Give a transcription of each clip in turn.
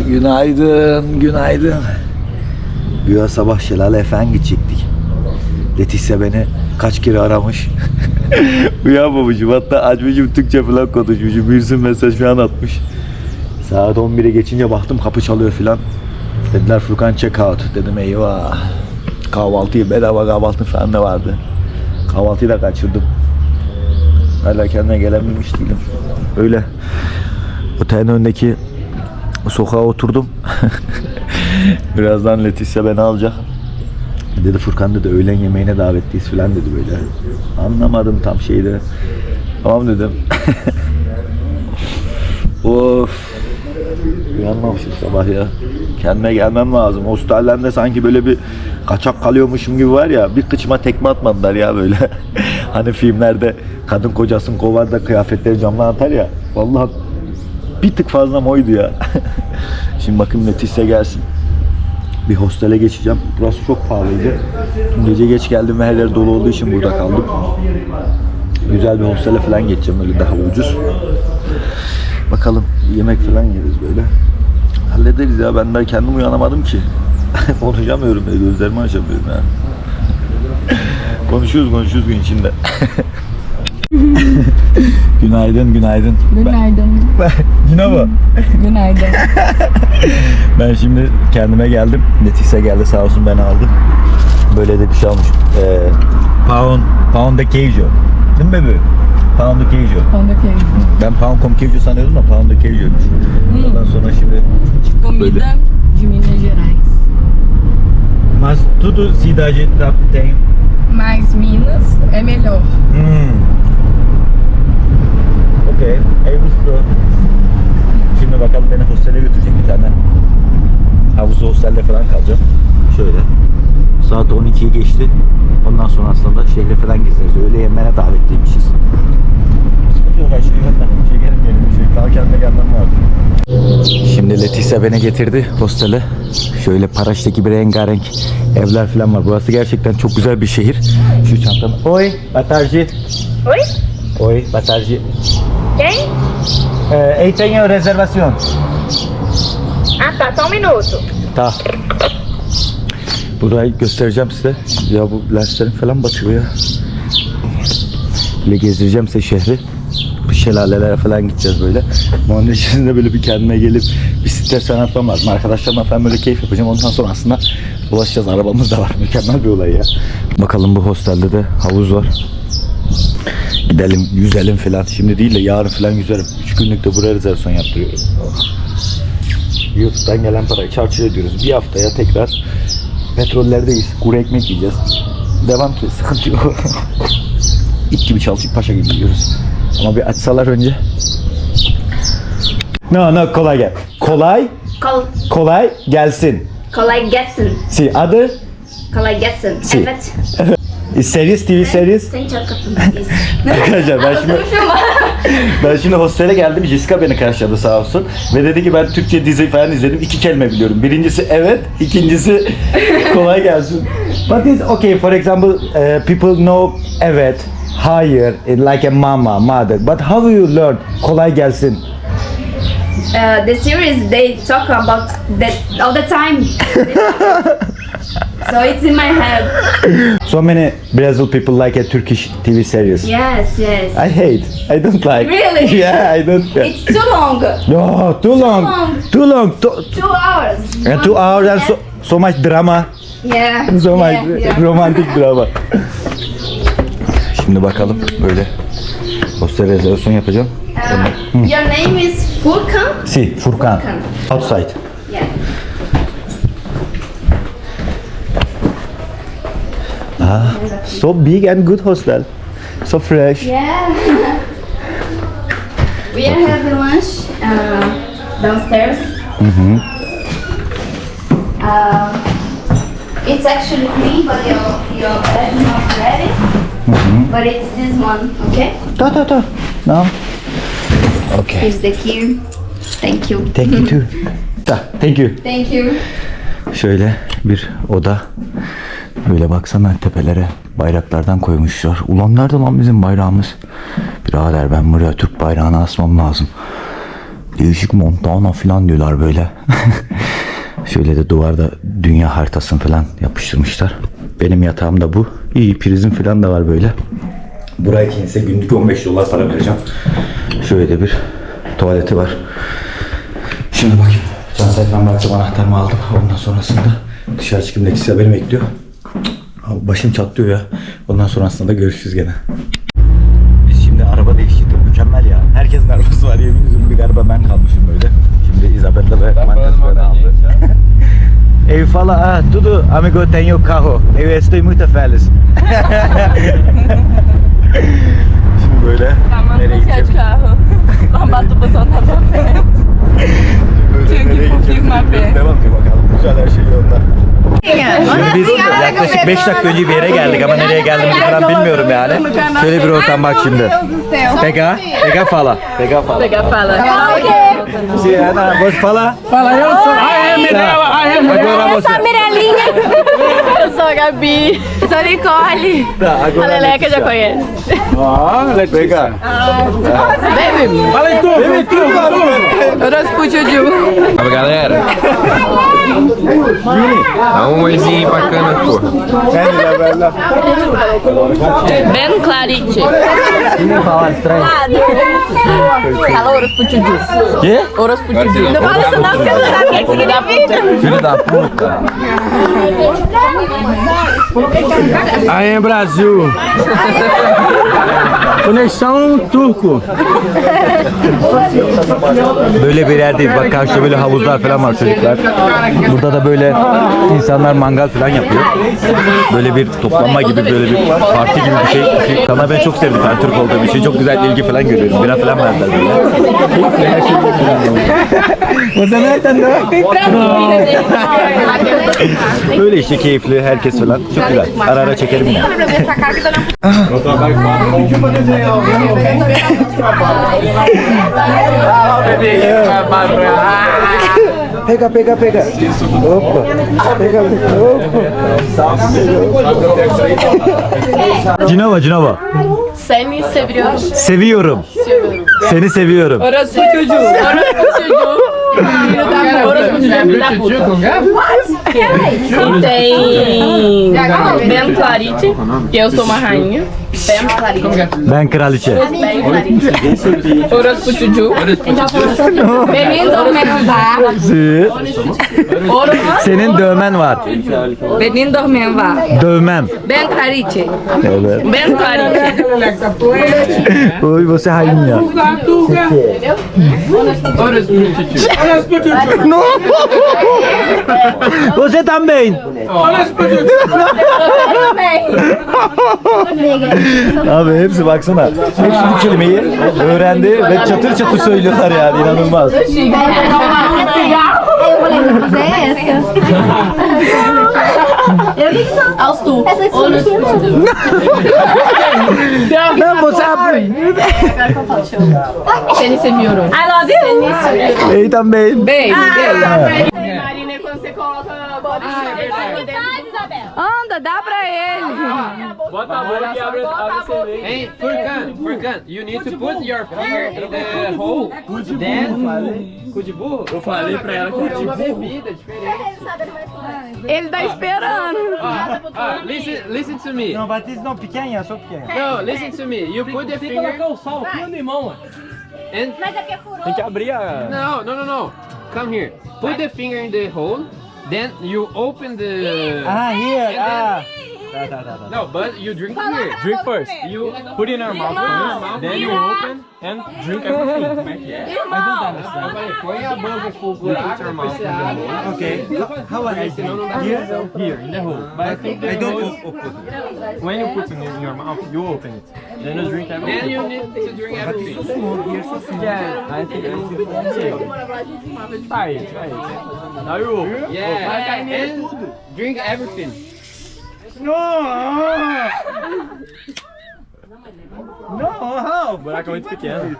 Günaydın, günaydın. Güya sabah Şelale Efendi gidecektik. Leticia beni kaç kere aramış. Uyanmamışım. Hatta açmışım Türkçe falan konuşmuşum. Bir sürü mesaj falan atmış. Saat 11'e geçince baktım kapı çalıyor falan. Dediler Furkan check out. Dedim eyvah. Kahvaltıyı bedava kahvaltı falan da vardı. Kahvaltıyı da kaçırdım. Hala kendime gelememiş değilim. Öyle otelin önündeki sokağa oturdum. Birazdan Leticia beni alacak. Dedi Furkan dedi öğlen yemeğine davetliyiz falan dedi böyle. Anlamadım tam şeyde. Tamam dedim. of. Uyanmamışım sabah ya. Kendime gelmem lazım. Hostellerde sanki böyle bir kaçak kalıyormuşum gibi var ya. Bir kıçıma tekme atmadılar ya böyle. hani filmlerde kadın kocasını kovar da kıyafetleri camdan atar ya. Vallahi bir tık fazla oydu ya. Şimdi bakın Leticia gelsin. Bir hostele geçeceğim. Burası çok pahalıydı. Gece geç geldim ve her yer dolu olduğu için burada kaldım. Güzel bir hostele falan geçeceğim öyle daha ucuz. Bakalım yemek falan yeriz böyle. Hallederiz ya ben daha kendim uyanamadım ki. Konuşamıyorum ya gözlerimi açamıyorum ya. konuşuyoruz konuşuyoruz gün içinde. günaydın günaydın. Günaydın. Bu. Günaydın. Ben şimdi kendime geldim. Netise geldi sağ olsun beni aldı. Böyle de bir şey almış. Ee, pound, pound de queijo. Değil mi bebeğim? Pound de queijo. Ondaki Ben pound com queijo sanıyordum da pound de queijo'ymuş. Ondan sonra şimdi Böyle. comida de Minas Gerais. Mas tudo cidade tá, tem. Mas Minas é melhor. Hmm. Okey. Ey gusto. Şimdi bakalım beni hostele götürecek bir tane. Havuzlu hostelde falan kalacağım. Şöyle. Saat 12'yi geçti. Ondan sonra aslında şehre falan gezeriz. Öğle yemeğine davetliymişiz. Sıkıntı yok aşkım. Ben çekerim. Şey, daha kendime gelmem lazım. Şimdi Leticia beni getirdi hostele. Şöyle Paraş'taki bir rengarenk evler falan var. Burası gerçekten çok güzel bir şehir. Şu çantam. Oi, boa tarde. Oi? Oi, boa tarde. Quem? Eh, eu tenho reservação. Ah tá, só um minuto. Ta. Burayı göstereceğim size. Ya bu lenslerim falan batıyor ya. Böyle gezdireceğim size şehri. Bu şelalelere falan gideceğiz böyle. Onun içinde böyle bir kendime gelip bir stres sanatmam lazım. Arkadaşlarımla falan böyle keyif yapacağım. Ondan sonra aslında dolaşacağız. Arabamız da var. Mükemmel bir olay ya. Bakalım bu hostelde de havuz var. Gidelim yüzelim falan. Şimdi değil de yarın falan yüzerim. 3 günlük de buraya rezervasyon yaptırıyorum. YouTube'dan gelen parayı çarçur ediyoruz. Bir haftaya tekrar petrollerdeyiz. Kuru ekmek yiyeceğiz. Devam ki sıkıntı yok. İt gibi çalışıp paşa gibi yiyoruz. Ama bir açsalar önce. No no kolay gel. Kolay Kol kolay gelsin. kolay gelsin. Si adı Kolay gelsin. Si. Evet. series TV series. Sen çok kapatın. Arkadaşlar ben şimdi ben şimdi hostele geldim. Jessica beni karşıladı sağ olsun. Ve dedi ki ben Türkçe dizi falan izledim. İki kelime biliyorum. Birincisi evet, ikincisi kolay gelsin. But it's okay. For example, uh, people know evet, hayır, like a mama, mother. But how will you learn kolay gelsin? Uh, the series they talk about that all the time. so it's in my head. So many Brazil people like a Turkish TV series. Yes, yes. I hate. I don't like. Really? Yeah, I don't. It's too long. No, too long. long. Too long. Too, Two hours. and two hours and so, so much drama. Yeah. So much yeah, yeah. romantik drama. Şimdi bakalım böyle hostel rezervasyon yapacağım. Uh, your name is Furkan? Si, Furkan. Furkan. Outside. Yeah. So big and good hostel. So fresh. Yeah. we are having lunch uh, downstairs. Mm-hmm. Uh, it's actually clean, but your your bed not ready. Mm-hmm. But it's this one, okay? Ta ta ta. No. Okay. Here's the key. Thank you. Thank you too. Ta, thank you. Thank you. Şöyle bir oda. Böyle baksana tepelere bayraklardan koymuşlar. Ulan nerede lan bizim bayrağımız? Birader ben buraya Türk bayrağını asmam lazım. Değişik Montana falan diyorlar böyle. Şöyle de duvarda dünya haritasını falan yapıştırmışlar. Benim yatağım da bu. İyi prizim falan da var böyle. Buraya ise günlük 15 dolar para vereceğim. Şöyle de bir tuvaleti var. Şimdi bakayım. Çantayı falan bıraktım anahtarımı aldım. Ondan sonrasında dışarı çıkayım Leticia beni bekliyor. Başım çatlıyor ya. Ondan sonrasında da görüşürüz gene. Biz şimdi araba değiştirdik. Mükemmel ya. Herkesin arabası var. Yemin ediyorum bir araba ben kalmışım böyle. Şimdi Isabella ve Marcos beni aldı. Eu falo, ah, tudo, amigo, tenho carro. Eu estou muito feliz. Şimdi böyle nereye gideceğim? carro. Lambatuba só tava pé. Böyle Çünkü bu firma be. Devam ki bakalım. Güzel her şey yolunda. Şimdi biz yaklaşık 5 dakika önce bir yere geldik ama nereye geldiğimizi falan bilmiyorum yani. Şöyle bir ortam bak şimdi. Pega, pega fala. Pega fala. Pegar fala. Ana, você fala? Fala, eu sou. Ah, é, Mirella. Agora você. Mirelinha. Eu sou a Gabi. Sou a Nicole. Tá, agora A Leleca já conhece. Pega. Baby. Fala tu, vem tu, Orospu Juju. Salve galera! Dá um oizinho bacana, pô. Ben Clarice. Fala estranho. Fala Orospu Juju. Quê? Orospu Juju. Não fala isso não, porque você não sabe o que significa. Filho da puta. Aí em Brasil. Conexão turco. Böyle bir yerdeyiz. Bak karşıda böyle havuzlar falan var çocuklar. Burada da böyle insanlar mangal falan yapıyor. Böyle bir toplanma gibi böyle bir parti gibi bir şey. Bir şey. Ben çok sevdim. Ben Türk olduğum için çok güzel ilgi falan görüyorum. Bira falan verdiler böyle. Şey Você nereden Böyle işte keyifli herkes falan. Çok güzel. Ara ara çekelim yine. Pega, pega, pega. Opa. Pega, opa. Cinova, Cinova. Seni seviyorum. Seviyorum. Seni seviyorum. Çocuğu. Çocuğu. Tem Ben Clarite, que eu sou uma rainha. Ben Clarice. Ben kraliçe. Ben Clarice. Orospu Juju. Benim dormem var. Orospu. Senin dövmen var. Benim dormem var. Dövmem. Ben Clarice. Evet. Ben Clarice. Oy você rainha. No. Você também. Abi hepsi baksana. Hepsi bu kelimeyi öğrendi ve çatır çatır söylüyorlar yani inanılmaz. Eu nem tô. Aos tu. Essa é Olha só. Não, você abre. Agora que eu falo, show. Felice Miuro. I love you. Ele também. Bem, bem. Ah, Marina, quando é. você coloca a bola Anda, dá pra ele. Bota a bola e abre a cerveja. Hey, Furkan, Furkan, you need to put your é, finger é in the hole. Then, cu de burro? Eu falei pra ela que cu bebida diferente. Ele tá esperando. Ah, ah, listen, listen to me. Não, batismo não, pequena, só pequena. No, listen to me. You put the finger o sal, põe no limão. and... Tem que abrir a... No, no, no, no. Come here. Put the finger in the hole, then you open the... Ah, here, ah. Tá, tá, tá, tá. No, but you drink here. Drink first. You Put it in our mouth first, then you open and drink everything. Como é que é? I don't understand. Põe a boca com o your mouth. Okay, how are you Here, here, in the hole. But I think I don't open. When you put it in your mouth, you open it. Then you drink everything. Then everything. you need to drink everything. Yeah, I think I think Try it, try it. Now you open. Yeah, and drink everything. No! No, how? O buraco é muito pequeno.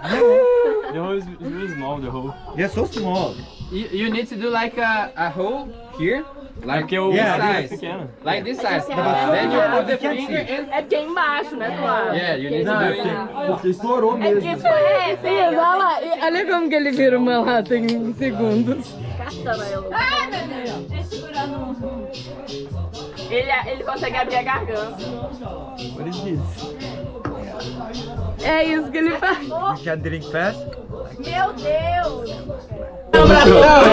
The hole is really small, the hole. Yeah, so small. You, you need to do like a, a hole here, Like your size. Like this size. Then you put the finger and É porque é embaixo, né, do lado. yeah, you need to do it. Porque estourou mesmo. É, sim, olha lá. Olha como que ele vira uma lata em segundos. Ai, meu Deus. Ele segurando. Ele, ele consegue abrir a garganta. É isso que ele faz. You can drink fast. Meu Deus. No,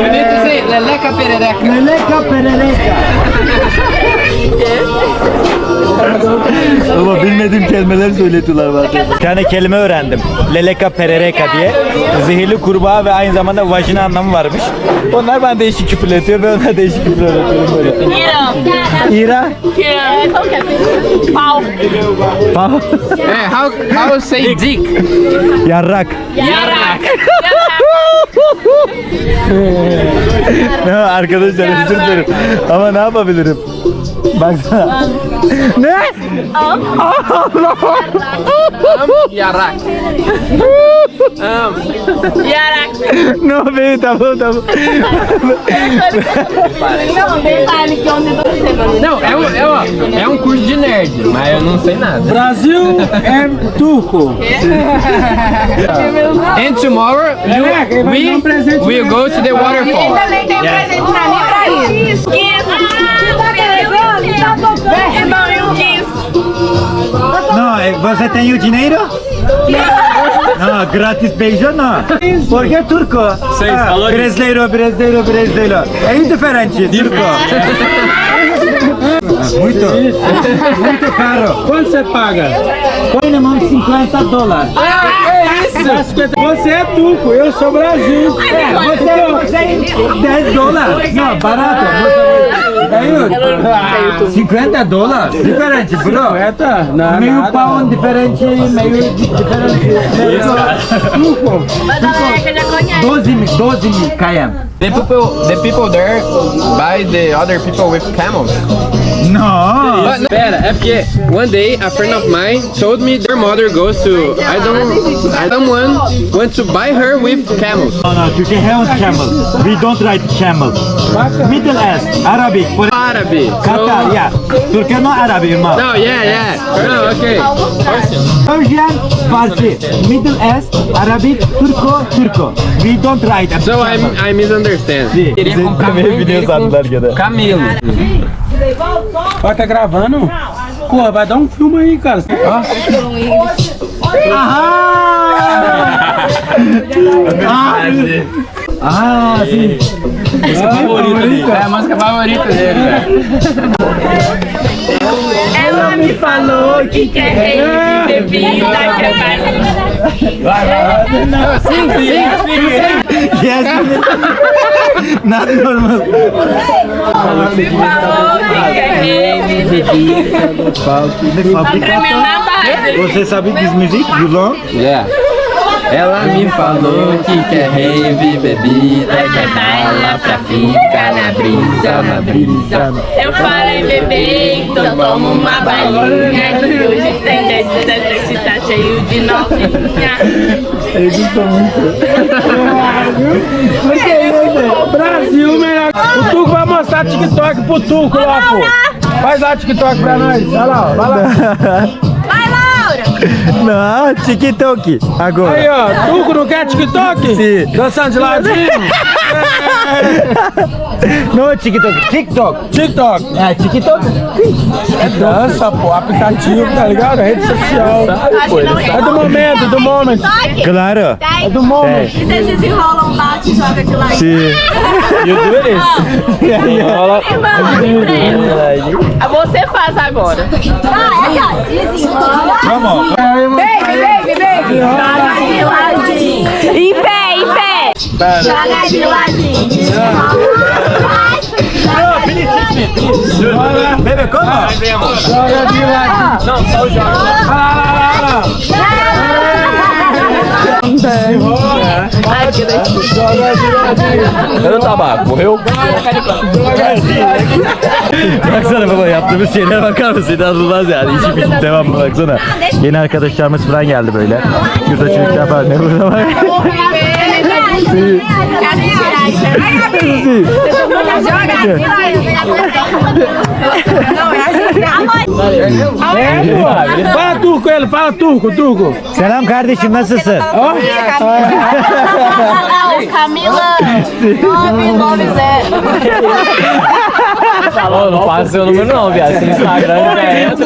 you need to say leleca perereca. Leleka pereleka. Ama bilmediğim kelimeleri söyletiyorlar bana. Bir tane kelime öğrendim. Leleka perereka diye. Zehirli kurbağa ve aynı zamanda vajina anlamı varmış. Onlar bana değişik küfürletiyor ve onlar değişik küfür öğretiyorum böyle. İra. Pau. Pau. Eh, how how say dick? Yarrak. Yarak. Ne arkadaşlar özür dilerim. Ama ne yapabilirim? Baksana. ne? Yarak. Um, Yarak. no be tamam tamam. Não, detalhe que onde você mano. não, é um, é, um, é um curso de nerd, mas eu não sei nada. Brasil é turco. And tomorrow you, we will go to the waterfall. Também tem um presente pra mim pra isso. Isso. No, eh, ¿você tem o dinheiro? No, gratis beijo no. Porque turco. Seis Ah. Brasileiro, brasileiro, brasileiro. É indiferente, turco. Muito. Muito caro. Quanto você paga? Minimum 50 dólares. É isso! Você é turco, eu sou Brasil. Você, você 10 dólares. Não, barato. É 50 dólares. Diferente, bro. Eita, não, Meio nada. pão diferente, meio diferente. Turco. Mas a Leca já conhece. 12 mil, 12 mil km. The people, the people there buy the other people with camels. No. But, pera, é porque one day a friend of mine told me their mother goes to I don't I someone wants to buy her with camels. No, no, Turkey has camel. We don't ride camels. Middle East, Arabic, for Árabe. Qatar, So- yeah. Turkey no Arabic, irmão. No, yeah, yeah. No, okay. Persian, Farsi. Middle East, Arabic, Turco, Turco. We don't ride a So I, camel. I understand. Sim, queria Você comprar também viria usado né? Camelo. Ó, tá gravando? Porra, vai dar um filme aí, cara. Ah! ah! Ah, sim. Ah. é a favorita É a música favorita dele, né? Ela me falou que quer ter é. bebida que. Vai, vai, vai. Sim, sim, sim. Yes. Not normal. Que. Você sabe this music? Know? Yeah. Ela me falou que quer rave, bebida, quer bala pra ficar na brisa, na brisa. Eu falei, bebê, então toma uma balinha. Que hoje tem 10 17 tá cheio de novinha. Brasil, melhor. O turco vai mostrar TikTok pro turco lá, pô. Faz lá TikTok pra nós. Vai lá, ó, vai lá. Não, TikTok. Aí, Agora. ó. Turco não quer TikTok? Sim. Dançando de ladinho? No TikTok. TikTok. TikTok. É, TikTok. É dança, pô. Aplicativo, tá ligado? Rede social. É do momento, do momento. Claro. É do momento. E vocês desenrolam, bate e joga de lá. Sim. You do this? Ah, Você faz agora. Vamos. Baby, baby, baby. Joga de ladinho. Em pé, em pé. Joga de ladinho. Joga. Bebe, como? Joga de ladinho. Não, só o Jorge. Lá, lá, lá, lá. Joga de ladinho. Cadê o tabaco? Morreu? Baksana baba yaptığımız şeylere bakar mısın? İnanılmaz yani. İşi bitti devam baksana. Yeni arkadaşlarımız falan geldi böyle. Şurada çocuklar falan ne burada bak. Sim. Fala turco ele, fala turco, turco. Selam kardeşim nasılsın? Camila 990. Ô, não passa seu número não, viado. Seu Instagram já entra.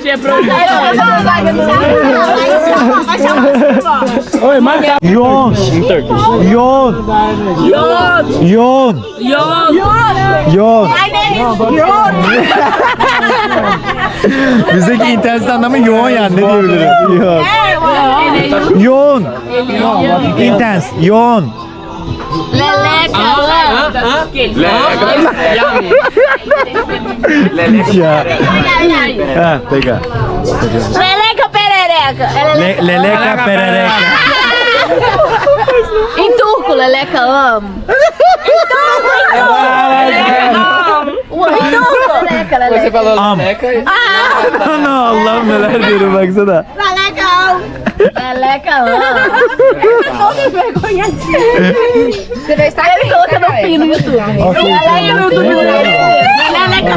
Tinha produção. Oi, marca. Yoğun. Yoğun. Yoğun. Yoğun. Bizdeki internet anlamı yoğun yani ne diyebilirim? Yoğun. Yoğun. Intens. Yoğun. Leleca, Leleca. Leleca. Leleca. Leleca perereca. Leleca, leleca perereca. em turco, leleca amo. Em turco, em turco. Em turco, leleca, leleca. Você falou leleca? Ah, não, não, leleca. Leleca. Diyorum baksana. Leleca amo. Você vai estar Ele coloca no fim no YouTube. Leleca no YouTube. Leleca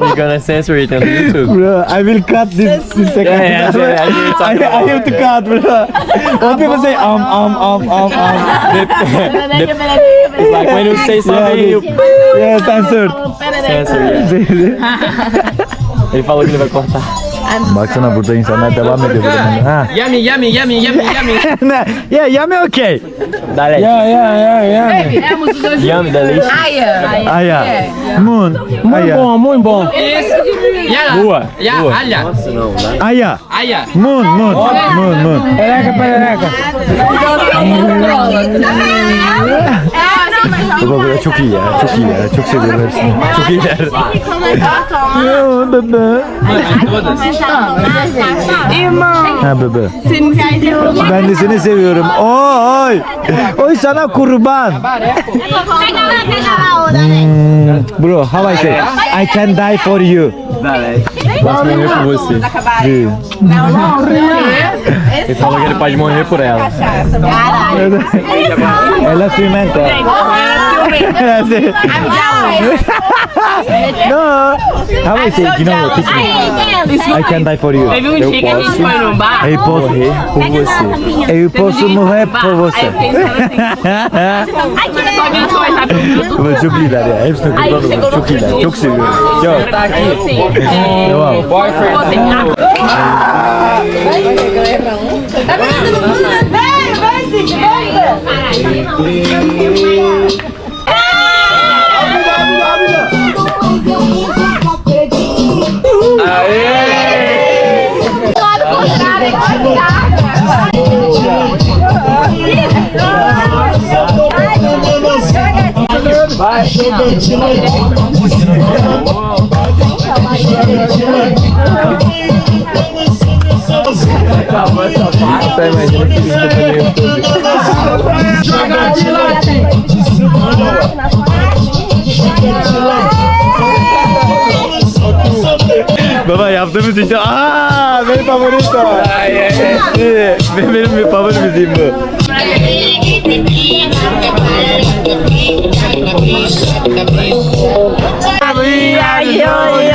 You're gonna censor it on YouTube. Bro, I will cut this, this second. Yeah, yeah, yeah, yeah, it's I, I have to cut, bro. When people say um, um, um, um, um. Leleca, It's like when you say something, you Yeah, censored. censor. yeah. Ele falou que ele vai cortar. Baksana burada insanlar devam ediyor. burada. Ha. Yummy, yummy, yummy, yummy, yummy. ne? Yeah, yummy okay. Dale. Ya ya ya ya. Yummy, delícia. Aya. Moon. Muito Aya. bom, muito bom. Yala. Boa. Ya, boa. alha. Aya. Alha. Moon, moon. Moon, moon. Perereca, perereca. Baba böyle çok iyi ya. Çok iyi ya. Çok seviyorum hepsini. Çok iyiler. Ya bebe. Ha bebe. Ben de seni seviyorum. Oy. Oy sana kurban. Hmm, bro, how I say? I can die for you. Posso morrer por você. Sim. Ele falou que ele pode morrer por ela. Ela ciumenta. no, não? much you know? Teach me. I can die for you. Eu posso. Eu posso morrer por você. Eu posso morrer por você. Eu posso morrer por você. Eu posso morrer por você. Eu posso morrer por você. vai. Vai, Vai. Devam. Boyfriend. Tá, imagina que isso tá no YouTube. Baba yaptığımız için aaa benim. Ay ay ay. Benim, benim favori müziğim bu. Eu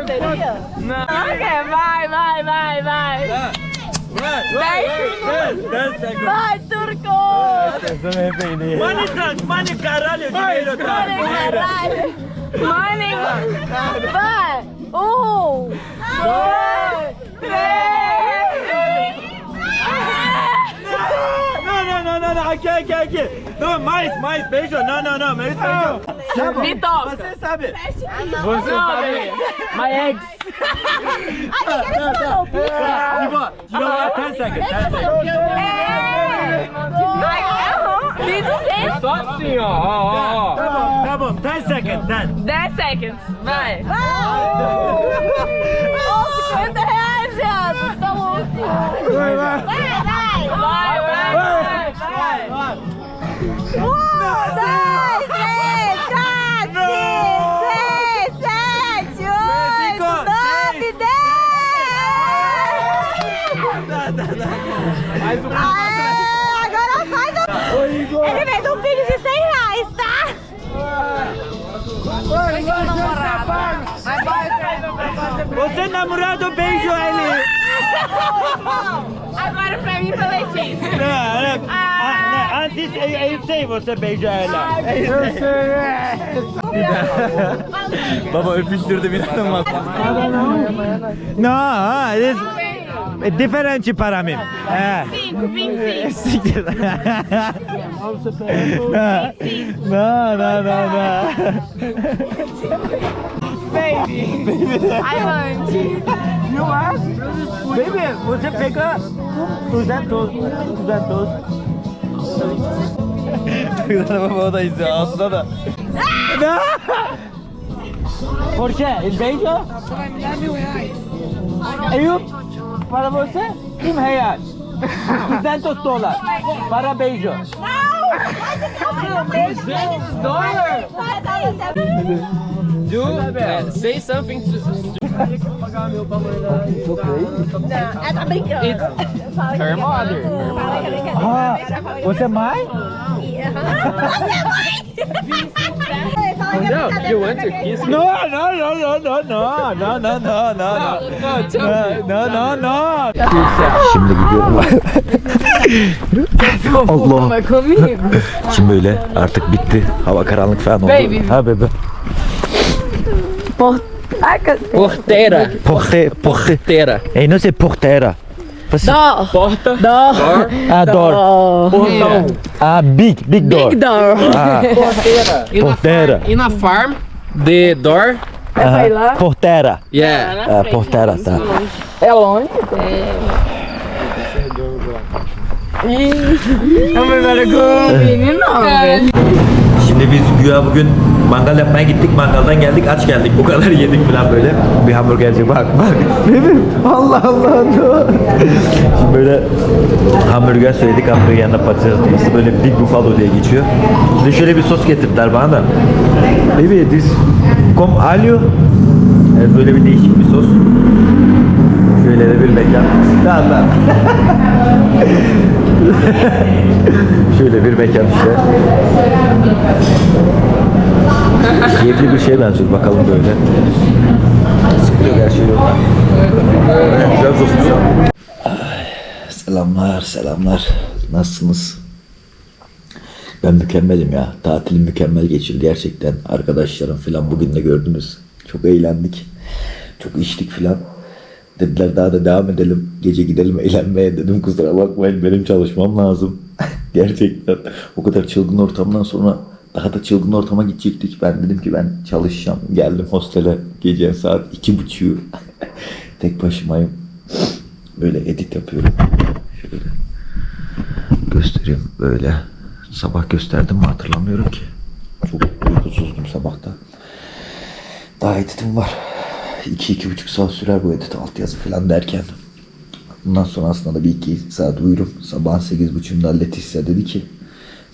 bateria? Não. Ok, vai, vai, vai, vai. Vai, vai, turco! Eu me arrependi. Mane, tranque, caralho, dinheiro, tranque. Mane, caralho. Vai. Um, dois, três. Não, não, não, não, não, aqui, aqui, aqui. Não, mais, mais, beijo. Não, não, não, mais beijo. Me toca. Você sabe. Você sabe. My ex. Tipo, you know what? 10 seconds, 10 seconds. Só assim, ó. ó, ó, ó. Tá bom, tá bom, 10 seconds, 10. 10 seconds. Vai. Oh, 50 reais, viado! Tá louco! Um, dois, três, quatro, cinco, seis, sete, oito, nove, dez! Mais Agora faz o... Ele fez um filho de 100 reais, tá? Oi, Oi, namorado. Você namorado, beijo ele! Agora pra mim foi Letícia. Não, não. Ah, antes, eu, isso aí você beija ela. Ai, é isso aí. É. Babá, eu fiz ter virado uma. Não, não. Não, isso. É diferente para mim. É. 5, 25. Não, não, não, não. Bem. Baby. I won't. You ask? Baby, muszę peka? Tuzdan toz. Tuzdan toz. Tuzdan baba da izliyor aslında da. Porsche, in Belgio? Eyüp, para bolsa? Kim hayal? Tuzdan toz dolar. Para Belgio. No! Belgio is dollar. Do uh, say something to. Ela tá brincando. Her mother. Ah, você é mãe? No, you want to kiss me? No, no, no, no, no, no, no, no, no, no, no. No, tell me. No, no, no. Şimdi gidiyorum. Allah. Şimdi böyle artık bitti. Hava karanlık falan oldu. Ha bebe. Porteira. Porte, porte. Porteira. Ei, não sei porteira. Você... Porta. Ah, door. Portão. Ah, big, big door. Big door. Ah, Porteira. E na Porteira. farm- E na farm, the door. ah, porteira. Yeah. Ah, porteira, tá. Şimdi biz güya bugün mangal yapmaya gittik. Mangaldan geldik, aç geldik. Bu kadar yedik falan böyle. Bir hamburgerci bak bak. Benim Allah Allah. Şimdi böyle hamburger söyledik. Hamburger yanında patates diye. Böyle Big Buffalo diye geçiyor. De şöyle bir sos getirdiler bana da. Baby this com alio. Evet, böyle bir değişik bir sos. Şöyle de bir mekan. Tamam tamam. Şöyle bir mekan işte. Keyifli bir şeye benziyor bakalım böyle. Her şey yolunda. Güzel sosmuş Selamlar selamlar. Nasılsınız? Ben mükemmelim ya. Tatilim mükemmel geçirdi gerçekten. Arkadaşlarım falan bugün de gördünüz. Çok eğlendik. Çok içtik falan. Dediler daha da devam edelim. Gece gidelim eğlenmeye dedim. Kusura bakmayın benim çalışmam lazım. gerçekten. O kadar çılgın ortamdan sonra daha da çılgın ortama gidecektik. Ben dedim ki ben çalışacağım. Geldim hostele gece saat iki buçuğu. Tek başımayım. Böyle edit yapıyorum. Şöyle göstereyim böyle. Sabah gösterdim mi hatırlamıyorum ki. Çok uykusuzdum sabahta. Daha editim var. 2-2,5 saat sürer bu edit altyazı falan derken. Bundan sonra aslında da bir iki saat uyurum. Sabah 8.30'da Leticia dedi ki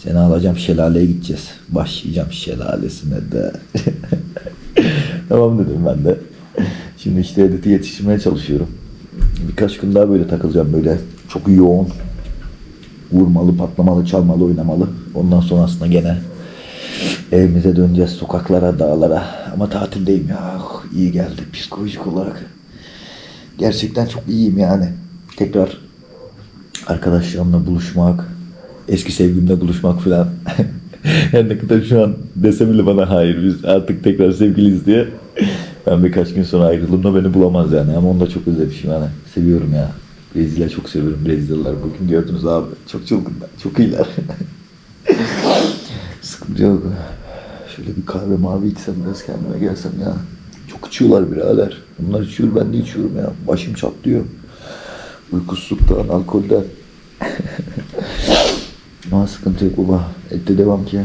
seni alacağım şelaleye gideceğiz. Başlayacağım şelalesine de. tamam dedim ben de. Şimdi işte editi yetiştirmeye çalışıyorum. Birkaç gün daha böyle takılacağım böyle çok yoğun. Vurmalı, patlamalı, çalmalı, oynamalı. Ondan sonrasında gene evimize döneceğiz sokaklara, dağlara. Ama tatildeyim ya. Ah, iyi geldi psikolojik olarak. Gerçekten çok iyiyim yani. Tekrar arkadaşlarımla buluşmak, eski sevgilimle buluşmak falan. Her ne kadar şu an dese bile bana hayır biz artık tekrar sevgiliyiz diye. Ben birkaç gün sonra ayrıldığımda beni bulamaz yani ama onu da çok özlemişim yani. Seviyorum ya. Brezilya çok seviyorum Brezilyalılar. Bugün gördünüz abi. Çok çılgınlar. Çok iyiler. Sıkıntı yok. Şöyle bir kahve mavi içsem biraz kendime gelsem ya. Çok içiyorlar birader. Bunlar içiyor ben de içiyorum ya. Başım çatlıyor. Uykusuzluktan, alkolden. Ama sıkıntı yok baba. Ette devam ki.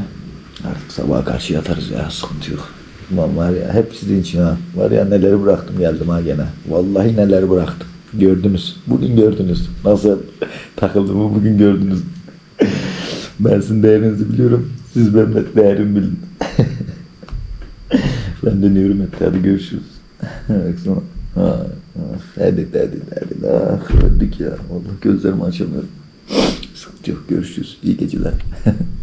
Artık sabaha karşı yatarız ya. Sıkıntı yok. Ulan var ya hep sizin için ha. Var ya neleri bıraktım geldim ha gene. Vallahi neler bıraktım. Gördünüz. Bugün gördünüz. Nasıl takıldığımı bugün gördünüz. Ben sizin değerinizi biliyorum. Siz benim de değerimi bilin. ben dönüyorum hadi, hadi görüşürüz. Baksana. Ha, ha. Hadi hadi hadi. Ah öldük ya. Allah gözlerimi açamıyorum. Sıkıntı yok. Görüşürüz. İyi geceler.